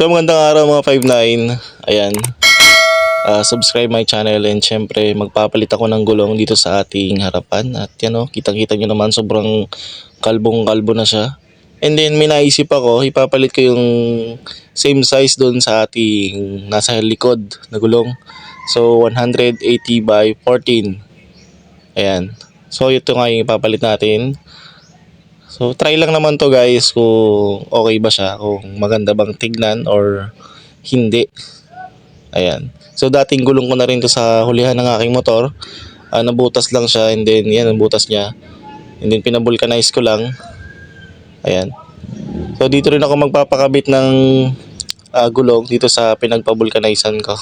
So magandang araw mga 5'9". Ayan. Ah, subscribe my channel and syempre magpapalit ako ng gulong dito sa ating harapan. At yan o, kitang-kita nyo naman sobrang kalbong-kalbo na siya. And then may naisip ako, ipapalit ko yung same size doon sa ating nasa likod na gulong. So 180 by 14. Ayan. So ito nga yung ipapalit natin. So try lang naman to guys kung okay ba siya, kung maganda bang tignan or hindi. Ayan. So dating gulong ko na rin to sa hulihan ng aking motor. Ah, nabutas lang siya and then yan ang butas niya. And then pinabulkanize ko lang. Ayan. So dito rin ako magpapakabit ng ah, gulong dito sa pinagpabulkanizean ko.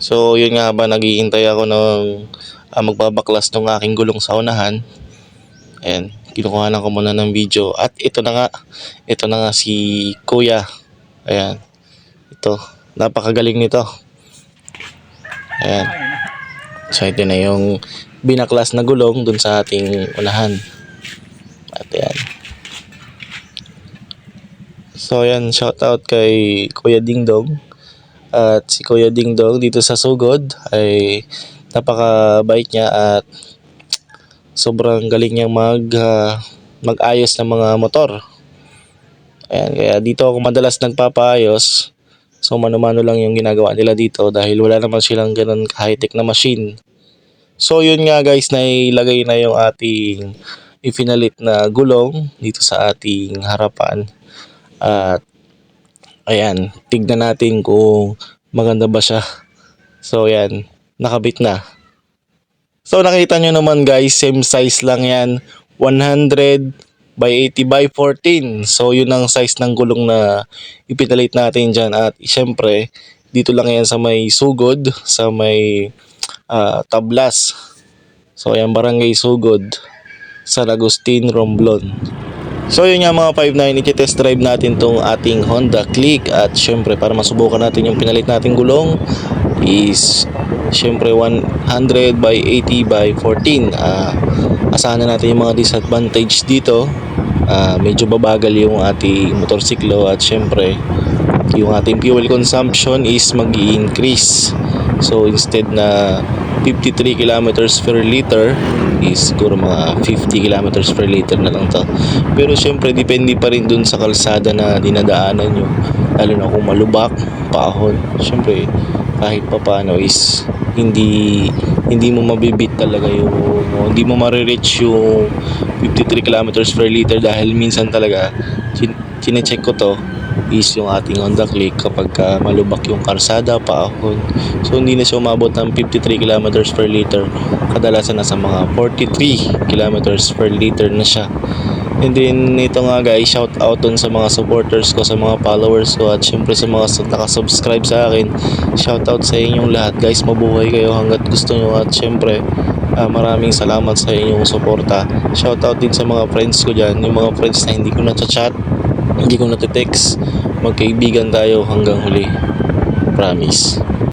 So yun nga ba naghihintay ako ng ah, magbabaklas ng aking gulong sa unahan. Ayan, kinukuha ko muna ng video. At ito na nga, ito na nga si Kuya. Ayan, ito, napakagaling nito. Ayan. So ito na yung binaklas na gulong dun sa ating unahan. At ayan. So ayan, shout out kay Kuya Dingdong. At si Kuya Dingdong dito sa Sugod ay napakabait niya at sobrang galing niyang mag ah, mag-ayos ng mga motor. Ayan, kaya dito ako madalas nagpapaayos. So mano-mano lang yung ginagawa nila dito dahil wala naman silang ganun high-tech na machine. So yun nga guys, nailagay na yung ating ipinalit na gulong dito sa ating harapan. At ayan, tignan natin kung maganda ba siya. So ayan, nakabit na. So nakita nyo naman guys, same size lang yan. 100 by 80 by 14. So yun ang size ng gulong na ipinalit natin dyan. At syempre, dito lang yan sa may sugod, sa may ah, tablas. So ayan, barangay sugod. San Agustin, Romblon. So yun nga mga 5.9, i-test drive natin tong ating Honda Click at syempre para masubukan natin yung pinalit nating gulong is syempre 100 by 80 by 14 Ah, asahan na natin yung mga disadvantage dito. Ah, medyo babagal yung ating motorsiklo at syempre yung ating fuel consumption is mag increase so instead na 53 kilometers per liter is siguro mga 50 kilometers per liter na lang to. Pero syempre depende pa rin dun sa kalsada na dinadaanan nyo. Lalo na kung malubak, paahon syempre kahit pa paano is hindi hindi mo mabibit talaga yung hindi mo marireach yung 53 kilometers per liter dahil minsan talaga chin- chinecheck ko to is yung ating Honda Click kapag ka malubak yung karsada, paahon. So hindi na siya umabot ng 53 kilometers per liter. Kadalasan nasa mga 43 kilometers per liter na siya. And then ito nga guys, shout out dun sa mga supporters ko, sa mga followers ko at syempre sa mga su- nakasubscribe sa akin. Shout out sa inyong lahat guys, mabuhay kayo hanggat gusto nyo at syempre ah, maraming salamat sa inyong suporta. Shout out din sa mga friends ko dyan, yung mga friends na hindi ko na chat, hindi ko na text. Magkaibigan tayo hanggang huli. Promise.